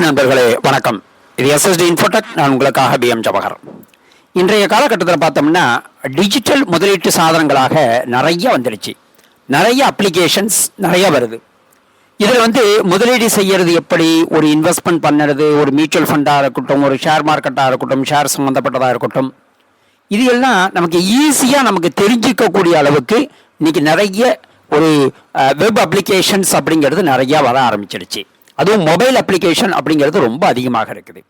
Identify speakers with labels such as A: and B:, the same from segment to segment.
A: அன்பு நண்பர்களே வணக்கம். இது எஸ்எஸ்டி இன்ஃபோடெக் நான் உங்களுக்காக பிஎம் ஜவஹர் இன்றைய காலகட்டத்தில் பார்த்தோம்னா டிஜிட்டல் முதலீட்டு சாதனங்களாக நிறைய வந்துடுச்சு. நிறைய அப்ளிகேஷன்ஸ் நிறைய வருது. இதில் வந்து முதலீடு செய்யறது எப்படி? ஒரு இன்வெஸ்ட்மெண்ட் பண்ணுறது ஒரு மியூச்சுவல் ஃபண்டாக இருக்கட்டும் ஒரு ஷேர் மார்க்கெட்டாக இருக்கட்டும் ஷேர் சம்மந்தப்பட்டதாக இருக்கட்டும். இது எல்லாம் நமக்கு ஈஸியாக நமக்கு தெரிஞ்சிக்கக்கூடிய அளவுக்கு இன்னைக்கு நிறைய ஒரு வெப் அப்ளிகேஷன்ஸ் அப்படிங்கிறது நிறைய வர ஆரம்பிச்சிடுச்சு. அதுவும் மொபைல் அப்ளிகேஷன் அப்படிங்கிறது ரொம்ப அதிகமாக இருக்குது.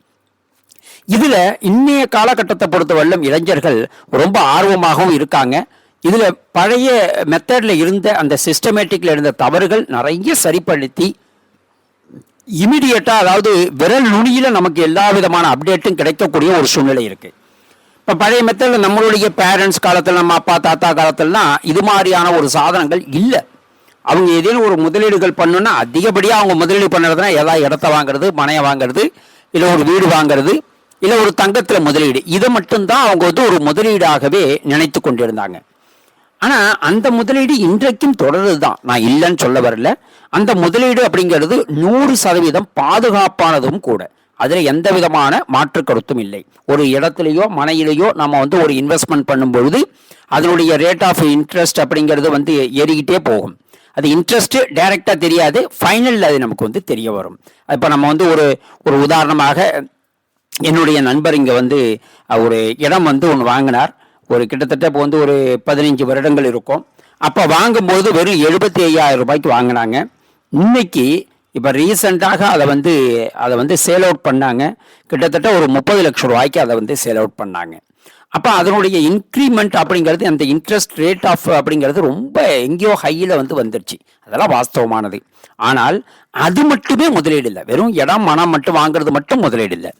A: இதில் இன்னைய காலகட்டத்தை பொறுத்தவரையிலும் இளைஞர்கள் ரொம்ப ஆர்வமாகவும் இருக்காங்க. இதில் பழைய மெத்தடில் இருந்த அந்த சிஸ்டமேட்டிக்கில் இருந்த தவறுகள் நிறைய சரிப்படுத்தி இமிடியேட்டாக அதாவது விரல் நுனியில் நமக்கு எல்லா விதமான அப்டேட்டும் கிடைக்கக்கூடிய ஒரு சூழ்நிலை இருக்குது இப்போ பழைய மெத்தடில் நம்மளுடைய பேரண்ட்ஸ் காலத்தில் நம்ம அப்பா தாத்தா காலத்திலலாம் இது மாதிரியான ஒரு சாதனங்கள் இல்லை. அவங்க ஏதேனும் ஒரு முதலீடுகள் பண்ணணும்னா அதிகப்படியாக அவங்க முதலீடு பண்ணுறதுனா ஏதாவது இடத்த வாங்குறது மனையை வாங்குறது இல்லை ஒரு வீடு வாங்குறது இல்லை ஒரு தங்கத்தில் முதலீடு. இதை மட்டும்தான் அவங்க வந்து ஒரு முதலீடாகவே நினைத்து கொண்டிருந்தாங்க. ஆனால் அந்த முதலீடு இன்றைக்கும் தொடருது தான் நான் இல்லைன்னு சொல்ல வரல. அந்த முதலீடு அப்படிங்கிறது நூறு சதவீதம் பாதுகாப்பானதும் கூட. அதில் எந்த விதமான மாற்று கருத்தும் இல்லை. ஒரு இடத்துலையோ மனையிலையோ நம்ம வந்து ஒரு இன்வெஸ்ட்மெண்ட் பண்ணும்பொழுது அதனுடைய ரேட் ஆஃப் இன்ட்ரெஸ்ட் அப்படிங்கிறது வந்து ஏறிக்கிட்டே போகும். அது இன்ட்ரெஸ்ட்டு டைரெக்டாக தெரியாது. ஃபைனலில் அது நமக்கு வந்து தெரிய வரும். இப்போ நம்ம வந்து ஒரு ஒரு உதாரணமாக என்னுடைய நண்பர் இங்கே வந்து ஒரு இடம் வந்து ஒன்று வாங்கினார். ஒரு கிட்டத்தட்ட இப்போ வந்து ஒரு பதினஞ்சு வருடங்கள் இருக்கும். அப்போ வாங்கும்போது வெறும் எழுபத்தி ஐயாயிரம் ரூபாய்க்கு வாங்கினாங்க. இன்னைக்கு இப்போ ரீசெண்டாக அதை வந்து அதை வந்து சேல் அவுட் பண்ணாங்க. கிட்டத்தட்ட ஒரு முப்பது லட்சம் ரூபாய்க்கு அதை வந்து சேல் அவுட் பண்ணாங்க. அப்போ அதனுடைய இன்க்ரிமெண்ட் அப்படிங்கிறது அந்த இன்ட்ரெஸ்ட் ரேட் ஆஃப் அப்படிங்கிறது ரொம்ப எங்கேயோ ஹையில் வந்து வந்துருச்சு. அதெல்லாம் வாஸ்தவமானது. ஆனால் அது மட்டுமே முதலீடு இல்லை. வெறும் இடம் மனம் மட்டும் வாங்குறது மட்டும் முதலீடு இல்லை.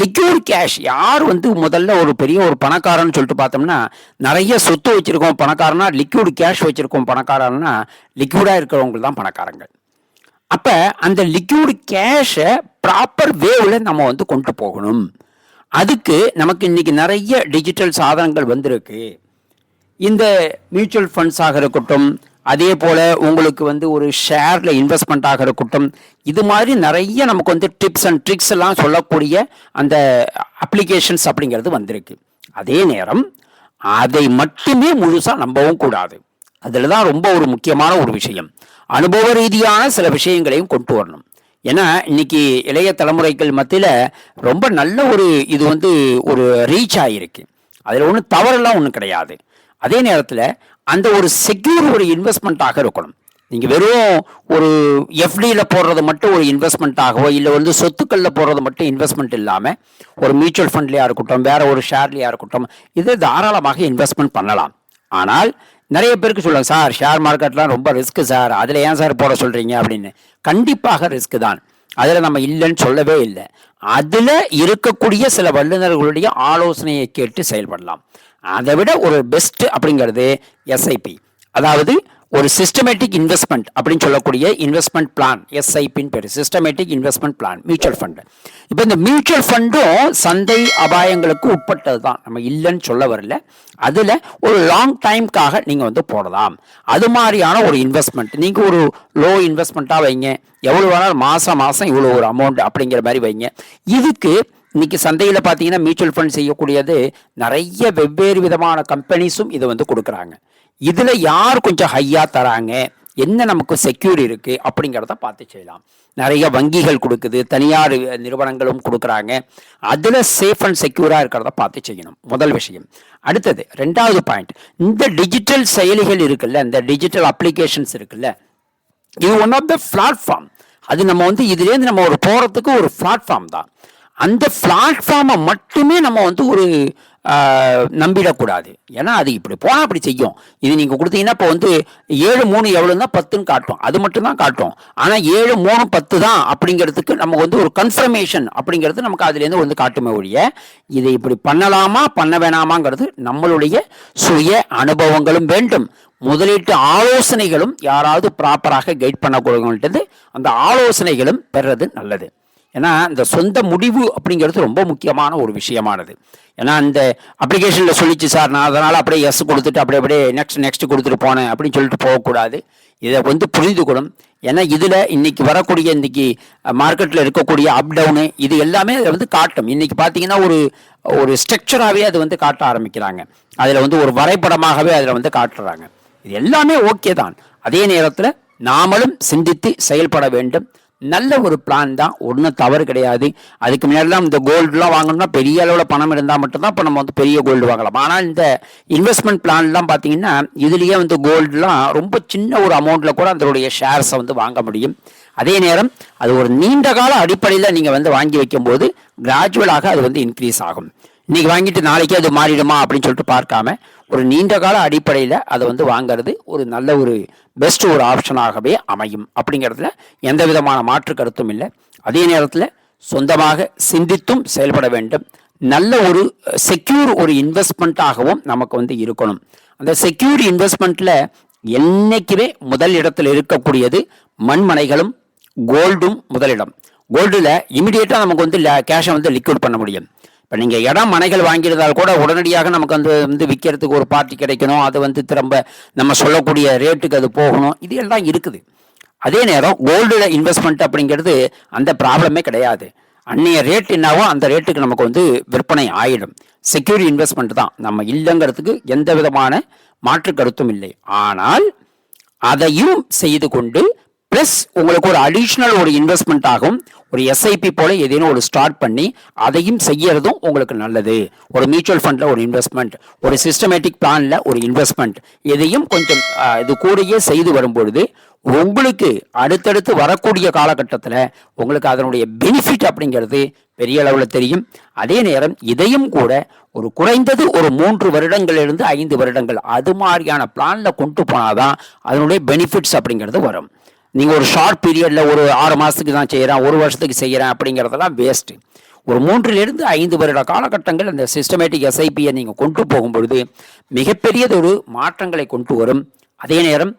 A: லிக்யூர் கேஷ் யார் வந்து முதல்ல ஒரு பெரிய ஒரு பணக்காரன்னு சொல்லிட்டு பார்த்தோம்னா நிறைய சொத்து வச்சுருக்கோம் பணக்காரனா லிக்யூடு கேஷ் வச்சுருக்கோம் பணக்காரன்னா லிக்யூடாக இருக்கிறவங்க தான் பணக்காரங்க அப்போ அந்த லிக்யூடு கேஷை ப்ராப்பர் வேவில் நம்ம வந்து கொண்டு போகணும். அதுக்கு நமக்கு இன்றைக்கி நிறைய டிஜிட்டல் சாதனங்கள் வந்திருக்கு. இந்த மியூச்சுவல் ஃபண்ட்ஸாக இருக்கட்டும் அதே போல் உங்களுக்கு வந்து ஒரு ஷேரில் இன்வெஸ்ட்மெண்ட்டாக இருக்கட்டும் இது மாதிரி நிறைய நமக்கு வந்து டிப்ஸ் அண்ட் ட்ரிக்ஸ் எல்லாம் சொல்லக்கூடிய அந்த அப்ளிகேஷன்ஸ் அப்படிங்கிறது வந்திருக்கு. அதே நேரம் அதை மட்டுமே முழுசாக நம்பவும் கூடாது. அதில் தான் ரொம்ப ஒரு முக்கியமான ஒரு விஷயம். அனுபவ ரீதியான சில விஷயங்களையும் கொண்டு வரணும். ஏன்னா இன்னைக்கு இளைய தலைமுறைகள் மத்தியில் ரொம்ப நல்ல ஒரு இது வந்து ஒரு ரீச் ஆகிருக்கு அதில் ஒன்றும் தவறெல்லாம் ஒன்றும் கிடையாது. அதே நேரத்தில் அந்த ஒரு செக்யூர் ஒரு இன்வெஸ்ட்மெண்ட்டாக இருக்கணும். நீங்கள் வெறும் ஒரு எஃப்டியில் போடுறது மட்டும் ஒரு இன்வெஸ்ட்மெண்ட்டாகவோ இல்லை வந்து சொத்துக்களில் போடுறது மட்டும் இன்வெஸ்ட்மெண்ட் இல்லாமல் ஒரு மியூச்சுவல் ஃபண்ட்லையாக இருக்கட்டும் வேறு ஒரு ஷேர்லையாக இருக்கட்டும் இது தாராளமாக இன்வெஸ்ட்மெண்ட் பண்ணலாம். ஆனால் நிறைய பேருக்கு சொல்லுவாங்க சார் ஷேர் மார்க்கெட்லாம் ரொம்ப ரிஸ்க்கு சார். அதில் ஏன் சார் போட சொல்கிறீங்க அப்படின்னு. கண்டிப்பாக ரிஸ்க்கு தான். அதில் நம்ம இல்லைன்னு சொல்லவே இல்லை. அதில் இருக்கக்கூடிய சில வல்லுநர்களுடைய ஆலோசனையை கேட்டு செயல்படலாம். அதை விட ஒரு பெஸ்ட் அப்படிங்கிறது எஸ்ஐபி அதாவது ஒரு சிஸ்டமேட்டிக் இன்வெஸ்ட்மெண்ட் அப்படின்னு சொல்லக்கூடிய இன்வெஸ்ட்மெண்ட் பிளான் எஸ்ஐபின்னு பேர். Systematic investment plan mutual fund இப்போ இந்த மியூச்சுவல் ஃபண்டும் சந்தை அபாயங்களுக்கு உட்பட்டது தான். நம்ம இல்லைன்னு சொல்ல வரல. அதில் ஒரு லாங் டைம்க்காக நீங்கள் வந்து போடலாம். அது மாதிரியான ஒரு இன்வெஸ்ட்மெண்ட் நீங்கள் ஒரு லோ இன்வெஸ்ட்மெண்ட்டாக வைங்க. எவ்வளோ வேணாலும் மாதம் மாதம் இவ்வளோ ஒரு அமௌண்ட் அப்படிங்கிற மாதிரி வைங்க. இதுக்கு இன்னைக்கு சந்தையில் பார்த்தீங்கன்னா மியூச்சுவல் ஃபண்ட் செய்யக்கூடியது நிறைய வெவ்வேறு விதமான கம்பெனிஸும் இதை வந்து கொடுக்குறாங்க. இதில் யார் கொஞ்சம் ஹையாக தராங்க? என்ன நமக்கு செக்யூர் இருக்குது அப்படிங்கிறத பார்த்து செய்யலாம். நிறைய வங்கிகள் கொடுக்குது தனியார் நிறுவனங்களும் கொடுக்குறாங்க. அதில் சேஃப் அண்ட் செக்யூராக இருக்கிறத பார்த்து செய்யணும். முதல் விஷயம். அடுத்தது ரெண்டாவது பாயிண்ட் இந்த டிஜிட்டல் செயலிகள் இருக்குல்ல இந்த டிஜிட்டல் அப்ளிகேஷன்ஸ் இருக்குல்ல இது ஒன் ஆஃப் த பிளாட்ஃபார்ம் அது நம்ம வந்து இதுலேருந்து நம்ம ஒரு போகிறதுக்கு ஒரு பிளாட்ஃபார்ம் தான். அந்த பிளாட்ஃபார்மை மட்டுமே நம்ம வந்து ஒரு நம்பிடக்கூடாது. ஏன்னா அது இப்படி போனால் அப்படி செய்யும். இது நீங்கள் கொடுத்தீங்கன்னா இப்போ வந்து ஏழு மூணு எவ்வளோன்னா பத்துன்னு காட்டும் அது மட்டும் தான் காட்டும் ஆனால் ஏழு மூணு பத்து தான் அப்படிங்கிறதுக்கு நம்ம வந்து ஒரு கன்ஃபர்மேஷன் அப்படிங்கிறது நமக்கு அதுலேருந்து வந்து காட்டுமே ஒழிய இதை இப்படி பண்ணலாமா பண்ண வேணாமாங்கிறது நம்மளுடைய சுய அனுபவங்களும் வேண்டும். முதலீட்டு ஆலோசனைகளும் யாராவது ப்ராப்பராக கைட் பண்ணக்கூடியவங்கள்ட்ட அந்த ஆலோசனைகளும் பெறது நல்லது. ஏன்னா இந்த சொந்த முடிவு அப்படிங்கிறது ரொம்ப முக்கியமான ஒரு விஷயமானது. ஏன்னா இந்த அப்ளிகேஷனில் சொல்லிச்சு சார் நான் அதனால் அப்படியே எஸ் கொடுத்துட்டு அப்படியே அப்படியே நெக்ஸ்ட் நெக்ஸ்ட் கொடுத்துட்டு போனேன் அப்படின்னு சொல்லிட்டு போகக்கூடாது. இதை வந்து புரிந்துக்கணும். ஏன்னா இதில் இன்னைக்கு வரக்கூடிய இன்றைக்கி மார்க்கெட்டில் இருக்கக்கூடிய அப் டவுனு இது எல்லாமே அதை வந்து காட்டும். இன்றைக்கி பார்த்தீங்கன்னா ஒரு ஒரு ஸ்ட்ரக்சராகவே அது வந்து காட்ட ஆரம்பிக்கிறாங்க. அதில் வந்து ஒரு வரைபடமாகவே அதில் வந்து காட்டுறாங்க. இது எல்லாமே ஓகே தான். அதே நேரத்தில் நாமளும் சிந்தித்து செயல்பட வேண்டும். நல்ல ஒரு பிளான் தான். ஒன்றும் தவறு கிடையாது. அதுக்கு முன்னாடிலாம் இந்த கோல்டுலாம் வாங்கணும்னா பெரிய அளவில் பணம் இருந்தால் மட்டும்தான் இப்போ நம்ம வந்து பெரிய கோல்டு வாங்கலாம். ஆனால் இந்த இன்வெஸ்ட்மெண்ட் பிளான்லாம் பார்த்தீங்கன்னா இதுலேயே வந்து கோல்டுலாம் ரொம்ப சின்ன ஒரு அமௌண்ட்டில் கூட அதனுடைய ஷேர்ஸை வந்து வாங்க முடியும். அதே நேரம் அது ஒரு நீண்ட கால அடிப்படையில் நீங்கள் வந்து வாங்கி வைக்கும்போது கிராஜுவலாக அது வந்து இன்க்ரீஸ் ஆகும். இன்றைக்கி வாங்கிட்டு நாளைக்கே அது மாறிடுமா அப்படின்னு சொல்லிட்டு பார்க்காம ஒரு நீண்ட கால அடிப்படையில் அதை வந்து வாங்குறது ஒரு நல்ல ஒரு பெஸ்ட் ஒரு ஆப்ஷனாகவே அமையும். அப்படிங்கிறதுல எந்த விதமான மாற்று கருத்தும் இல்லை. அதே நேரத்தில் சொந்தமாக சிந்தித்தும் செயல்பட வேண்டும். நல்ல ஒரு செக்யூர் ஒரு இன்வெஸ்ட்மெண்ட்டாகவும் நமக்கு வந்து இருக்கணும். அந்த செக்யூர் இன்வெஸ்ட்மெண்ட்டில் என்றைக்குமே முதல் இடத்தில் இருக்கக்கூடியது மண்மனைகளும் கோல்டும் முதலிடம். கோல்டில் இமிடியேட்டாக நமக்கு வந்து கேஷை வந்து லிக்விட் பண்ண முடியும். இப்போ நீங்கள் இடம் மனைகள் வாங்கியிருந்தால் கூட உடனடியாக நமக்கு வந்து வந்து விற்கிறதுக்கு ஒரு பார்ட்டி கிடைக்கணும். அது வந்து திரும்ப நம்ம சொல்லக்கூடிய ரேட்டுக்கு அது போகணும். இது எல்லாம் இருக்குது. அதே நேரம் கோல்டில் இன்வெஸ்ட்மெண்ட் அப்படிங்கிறது அந்த ப்ராப்ளமே கிடையாது. அன்னைய ரேட் என்னவோ அந்த ரேட்டுக்கு நமக்கு வந்து விற்பனை ஆயிடும். செக்யூரி இன்வெஸ்ட்மெண்ட் தான். நம்ம இல்லைங்கிறதுக்கு எந்த விதமான மாற்று கருத்தும் இல்லை. ஆனால் அதையும் செய்து கொண்டு ப்ளஸ் உங்களுக்கு ஒரு அடிஷ்னல் ஒரு இன்வெஸ்ட்மெண்ட் ஆகும். ஒரு எஸ்ஐபி போல ஏதேனும் ஒரு ஸ்டார்ட் பண்ணி அதையும் செய்யறதும் உங்களுக்கு நல்லது. ஒரு மியூச்சுவல் ஃபண்டில் ஒரு இன்வெஸ்ட்மெண்ட் ஒரு சிஸ்டமேட்டிக் பிளானில் ஒரு இன்வெஸ்ட்மெண்ட் இதையும் கொஞ்சம் இது கூடயே செய்து வரும்பொழுது உங்களுக்கு அடுத்தடுத்து வரக்கூடிய காலகட்டத்தில் உங்களுக்கு அதனுடைய பெனிஃபிட் அப்படிங்கிறது பெரிய அளவில் தெரியும். அதே நேரம் இதையும் கூட ஒரு குறைந்தது ஒரு மூன்று வருடங்களிலிருந்து ஐந்து வருடங்கள் அது மாதிரியான பிளானில் கொண்டு போனாதான் அதனுடைய பெனிஃபிட்ஸ் அப்படிங்கிறது வரும். நீங்கள் ஒரு ஷார்ட் பீரியடில் ஒரு ஆறு மாதத்துக்கு தான் செய்கிறேன் ஒரு வருஷத்துக்கு செய்கிறேன் அப்படிங்கிறதெல்லாம் வேஸ்ட்டு ஒரு மூன்றிலிருந்து ஐந்து வருட காலகட்டங்கள் அந்த சிஸ்டமேட்டிக் எஸ்ஐபியை நீங்கள் கொண்டு போகும்பொழுது மிகப்பெரியதொரு மாற்றங்களை கொண்டு வரும். அதே நேரம்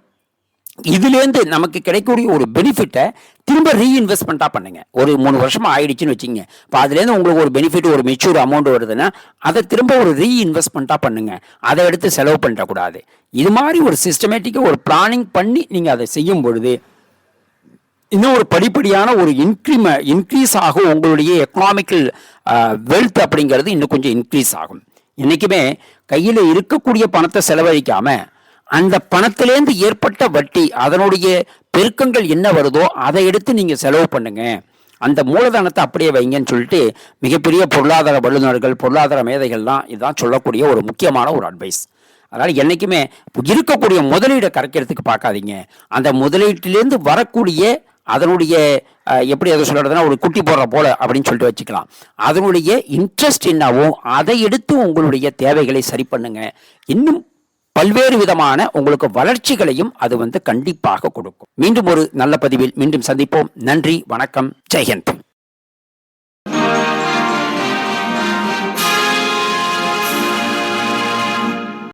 A: இதுலேருந்து நமக்கு கிடைக்கக்கூடிய ஒரு பெனிஃபிட்டை திரும்ப ரீஇன்வெஸ்ட்மெண்ட்டாக பண்ணுங்க. ஒரு மூணு வருஷமாக ஆயிடுச்சுன்னு வச்சுங்க இப்போ அதுலேருந்து உங்களுக்கு ஒரு பெனிஃபிட் ஒரு மெச்சூர் அமௌண்ட் வருதுன்னா அதை திரும்ப ஒரு ரீஇன்வெஸ்ட்மெண்ட்டாக பண்ணுங்கள் அதை எடுத்து செலவு பண்ணிடக்கூடாது இது மாதிரி ஒரு சிஸ்டமேட்டிக்காக ஒரு பிளானிங் பண்ணி நீங்கள் அதை செய்யும் பொழுது இன்னும் ஒரு படிப்படியான ஒரு இன்க்ரிம இன்க்ரீஸ் ஆகும் உங்களுடைய எக்கனாமிக்கல் வெல்த் அப்படிங்கிறது இன்னும் கொஞ்சம் இன்க்ரீஸ் ஆகும். என்றைக்குமே கையில் இருக்கக்கூடிய பணத்தை செலவழிக்காமல் அந்த பணத்திலேருந்து ஏற்பட்ட வட்டி அதனுடைய பெருக்கங்கள் என்ன வருதோ அதை எடுத்து நீங்கள் செலவு பண்ணுங்கள் அந்த மூலதனத்தை அப்படியே வைங்கன்னு சொல்லிட்டு மிகப்பெரிய பொருளாதார வல்லுநர்கள் பொருளாதார மேதைகள்லாம் இதான் சொல்லக்கூடிய ஒரு முக்கியமான ஒரு அட்வைஸ் அதனால் என்றைக்குமே இருக்கக்கூடிய முதலீடை கரைக்கிறதுக்கு பார்க்காதீங்க. அந்த முதலீட்டிலேருந்து வரக்கூடிய அதனுடைய எப்படி அதை சொல்கிறதுனா ஒரு குட்டி போடுற போல அப்படின்னு சொல்லிட்டு வச்சுக்கலாம். அதனுடைய இன்ட்ரெஸ்ட் என்னவோ அதை எடுத்து உங்களுடைய தேவைகளை சரி பண்ணுங்க. இன்னும் பல்வேறு விதமான உங்களுக்கு வளர்ச்சிகளையும் அது வந்து கண்டிப்பாக கொடுக்கும். மீண்டும் ஒரு நல்ல பதிவில் மீண்டும் சந்திப்போம். நன்றி வணக்கம் ஜெயந்த்